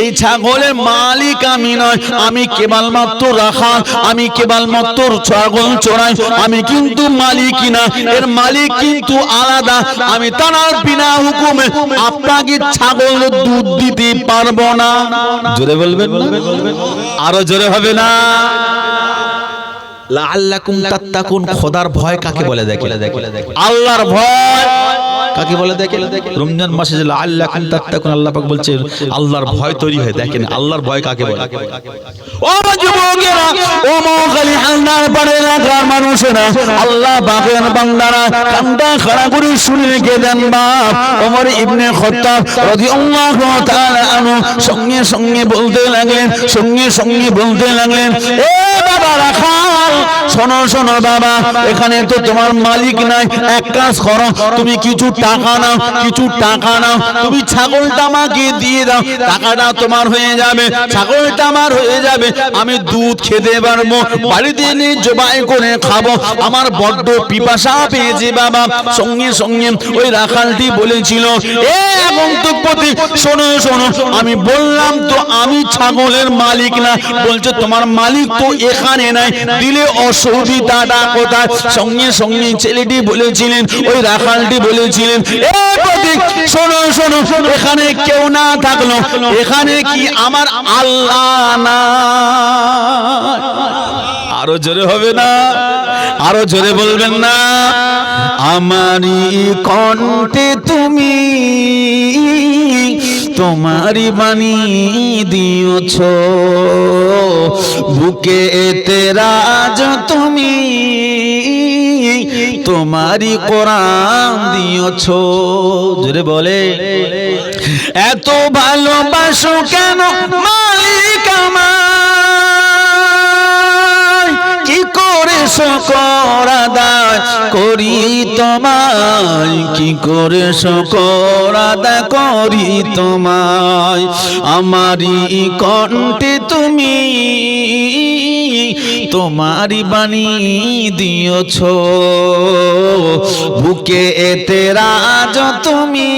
এই ছাগলের মালিক আমি নয় আমি কেবলমাত্র আমি কেবলমাত্র ছাগল চড়াই আমি কিন্তু মালিক না এর মালিক কিন্তু আলাদা আমি তার বিনা হুকুমে আপনাকে ছাগল দুধ দিতে পারব না। জোরে বলবেন আরও জোরে হবে না? লাআল্লাকুম তাত্তাকুন খোদার ভয় কাকে বলে দেখে আল্লাহর ভয়। কাকে বলে দেখে রমজান মাসে যে লাআল্লাকুম তাত্তাকুন, আল্লাহ পাক বলছে, আল্লাহর ভয় তৈরি হয়, দেখেন, আল্লাহর ভয় কাকে বলে? ও যুবকেরা, ও আল্লাহ বান্দারা কান্দা খাড়া করে শুনে রেখে দেন বাপ ওমর ইবনে রাদিয়াল্লাহু তাআলা আনহু সঙ্গে সঙ্গে বলতে লাগলেন, সঙ্গে সঙ্গে বলতে লাগলেন, এ বাবা রাখাল শোনো শোনো বাবা, এখানে তো তোমার মালিক নাই। এক কাজ করো, তুমি কিছু টাকা নাও, কিছু টাকা নাও। তুমি ছাগলটা আমাকে দিয়ে দাও, টাকাটা তোমার হয়ে যাবে, ছাগলটা আমার হয়ে যাবে, আমি দুধ খেতে পারব, বাড়িতে এনে জবাই করে খাব। আমার বড্ড পিপাসা পেয়েছে বাবা, সঙ্গে সঙ্গে ওই রাখালটি বলেছিল, এ শোনো শোনো, আমি বললাম তো আমি ছাগলের মালিক না। বলছে, তোমার মালিক তো এখানে নাই, দিলে অসুবিধাটা কোথায়? সঙ্গে সঙ্গে ছেলেটি বলেছিলেন, ওই রাখালটি বলেছিলেন শোনো শোনো, এখানে কেউ না থাকল, এখানে কি আমার আল্লাহ না আরও জোরে হবে না? আরও জোরে বলবেন না? আমারই কণ্ঠে তুমি তোমারই বাণী দিয়েছ। বুকে তেরাজ তুমি তোমারই কোরআন দিয়েছ। জোরে বলে। এত ভালোবাসো কেন মালিক আমার কি করে আদায় করি তোমায় কি করে শকর আদায় করি তোমায়? আমারই কণ্ঠে তুমি তোমারই বাণী দিয়েছ। বুকে এতে রাজ তুমি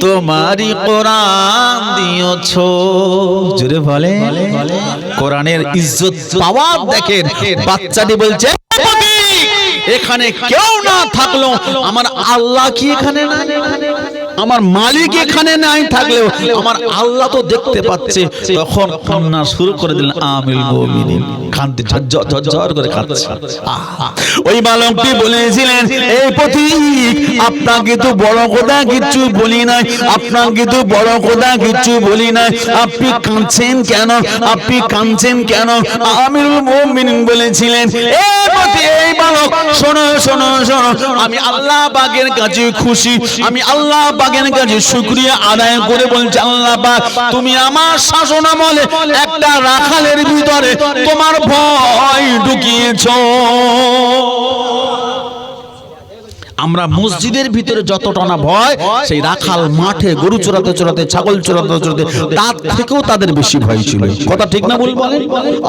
তোমারই কোরআন দিয়েছ। জুড়ে বলে কোরআনের ইজ্জত পাওয়া দেখেন বাচ্চাটি বলছে এখানে কেউ না থাকল আমার আল্লাহ কি এখানে নাই? আমার মালিক এখানে নাই থাকলেও আমার আল্লাহ তো দেখতে পাচ্ছে। তখন কান্না শুরু করে দিলেন আমিল মুমিনিন। কান্তি ঝরঝর ঝরঝর করে কাঁদছে। ওই বালকটি বলেছিলেন এই পথিক আপনাকে তো বড় কথা কিছু বলি নাই। আপনাকে তো বড় কথা কিছু বলি নাই। আপনি কাঁদছেন কেন? আপনি কাঁদছেন কেন? আমিরুল মুমিনিন বলেছিলেন এই পথি এই বালক শোনো শোনো শোনো। আমি আল্লাহ পাকের কাছে খুশি। আমি আল্লাহ পাকের কাছে শুকরিয়া আদায় করে বলছে আল্লাহ পাক তুমি আমার শাসন আমলে একটা রাখালের ভিতরে তোমার ভয় ঢুকিয়েছো। আমরা মসজিদের ভিতরে যতটা না ভয় সেই রাখাল মাঠে গরু চোরাতে চড়াতে ছাগল চোরাতে চড়াতে তার থেকেও তাদের বেশি ভয় ছিল। কথা ঠিক না বল বলেন?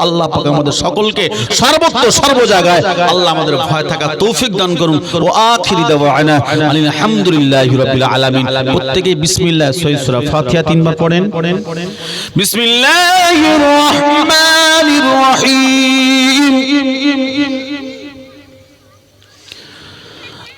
আল্লাহ পাক আমাদের সকলকে সর্বত্র সর্ব জায়গায় আল্লাহ আমাদের ভয় থাকা তৌফিক দান করুন। ও আখিরি দাওয়ানা আলহামদুলিল্লাহি রাব্বিল আলামিন। প্রত্যেকই বিসমিল্লাহ সহিহ সূরা ফাতিহা তিনবার পড়েন। বিসমিল্লাহির রহমানির রহিম।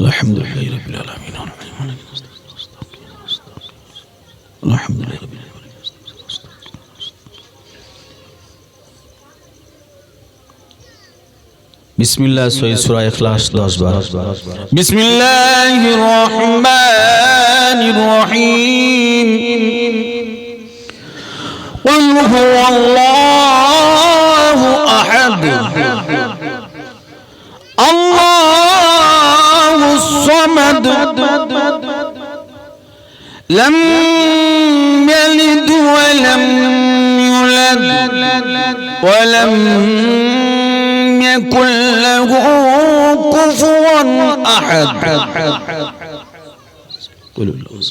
الحمد لله رب العالمين الحمد لله رب بسم الله سوي سورة إخلاص 10 بار بسم الله الرحمن الرحيم قل هو الله الصمد لم يلد ولم يولد ولم يكن له كفوا أحد. قولوا الله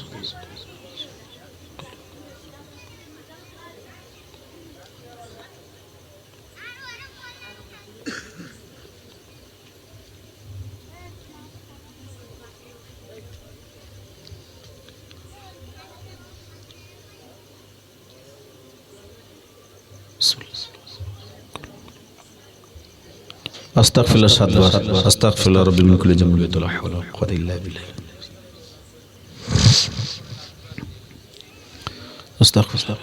استغفر الله صدق استغفر الله ربي من كل ذنب ولا حول ولا قوه الا بالله استغفر الله